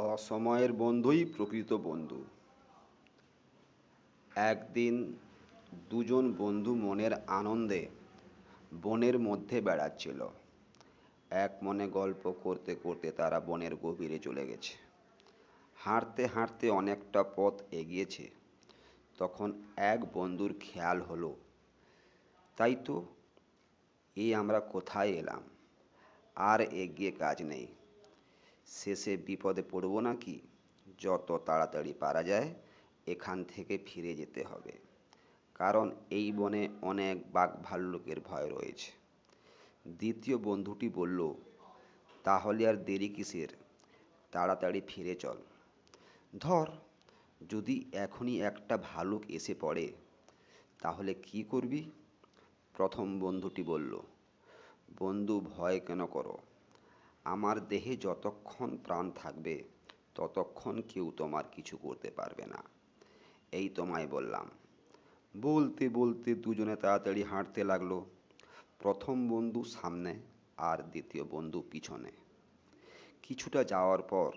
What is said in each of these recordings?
অসময়ের বন্ধুই প্রকৃত বন্ধু। একদিন দুজন বন্ধু মনের আনন্দে বনের মধ্যে বেড়াচ্ছিল। এক মনে গল্প করতে করতে তারা বনের গভীরে চলে গেছে। হাঁটতে হাঁটতে অনেকটা পথ এগিয়েছে। তখন এক বন্ধুর খেয়াল হলো, তাই তো, এই আমরা কোথায় এলাম? আর এগিয়ে কাজ নেই। শেষে বিপদে পড়ব নাকি? যত তাড়াতাড়ি পারা যায়, এখান থেকে ফিরে যেতে হবে। কারণ এই বনে অনেক বাঘ ভাল্লুকের ভয় রয়েছে। দ্বিতীয় বন্ধুটি বলল, তাহলে আর দেরি কিসের? তাড়াতাড়ি ফিরে চল। ধর, যদি এখনই একটা ভালুক এসে পড়ে, তাহলে কি করবি? প্রথম বন্ধুটি বলল, বন্ধু, ভয় কেন করো? আমার দেহে যতক্ষণ প্রাণ থাকবে, ততক্ষণ কেউ তোমার কিছু করতে পারবে না। এই তোমায় বললাম। বলতে বলতে দুজনে তাড়াতাড়ি হাঁটতে লাগল। প্রথম বন্ধু সামনে আর দ্বিতীয় বন্ধু পিছনে। কিছুটা যাওয়ার পর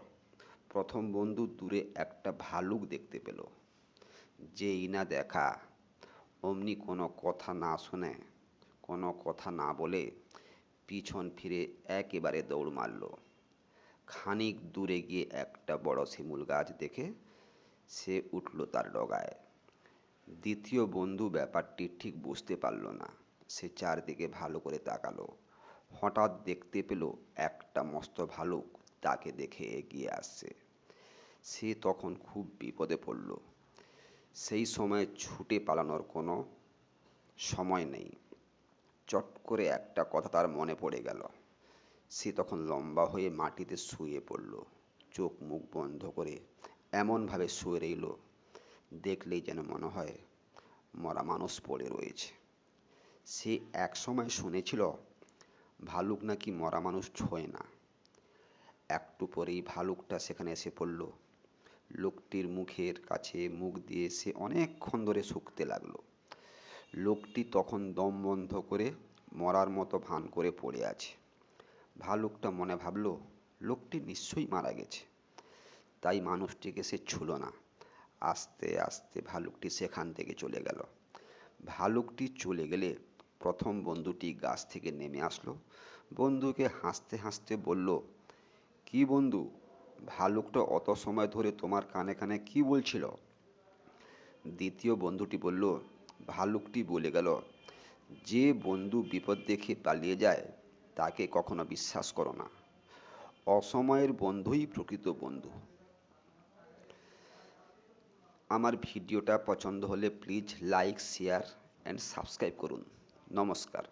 প্রথম বন্ধু দূরে একটা ভালুক দেখতে পেল। যেই না দেখা, অমনি কোনো কথা না শুনে, কোনো কথা না বলে পিছন ফিরে একেবারে দৌড় মারল। খানিক দূরে গিয়ে একটা বড় শিমুল গাছ দেখে সে উঠল তার ডগায়। দ্বিতীয় বন্ধু ব্যাপারটি ঠিক বুঝতে পারল না। সে চারদিকে ভালো করে তাকালো। হঠাৎ দেখতে পেল একটা মস্ত ভালুক তাকে দেখে এগিয়ে আসছে। সে তখন খুব বিপদে পড়ল। সেই সময় ছুটে পালানোর কোনো সময় নেই। চট করে একটা কথা তার মনে পড়ে গেল। সে তখন লম্বা হয়ে মাটিতে শুয়ে পড়ল। চোখ মুখ বন্ধ করে এমনভাবে শুয়ে রইল, দেখলেই যেন মনে হয় মরা মানুষ পড়ে রয়েছে। সে এক সময় শুনেছিল, ভালুক নাকি মরা মানুষ ছোঁয় না? একটু পরেই ভালুকটা সেখানে এসে পড়ল। লোকটির মুখের কাছে মুখ দিয়ে সে অনেকক্ষণ ধরে শুকতে লাগল। লোকটি তখন দম বন্ধ করে মরার মতো ভান করে পড়ে আছে। ভালুকটা মনে ভাবল, লোকটি নিশ্চয়ই মারা গেছে। তাই মানুষটিকে সে ছুল না। আস্তে আস্তে ভালুকটি সেখান থেকে চলে গেল। ভালুকটি চলে গেলে প্রথম বন্ধুটি গাছ থেকে নেমে আসলো। বন্ধুকে হাসতে হাসতে বলল, কি বন্ধু? ভালুকটা অত সময় ধরে তোমার কানে কানে কি বলছিল? দ্বিতীয় বন্ধুটি বলল ভালুকটি বলে গেল, যে বন্ধু বিপদ দেখে পালিয়ে যায়, তাকে কখনো বিশ্বাস করো না। অসময়ের বন্ধুই প্রকৃত বন্ধু। আমার ভিডিওটা পছন্দ হলে please like share and subscribe করুন। নমস্কার।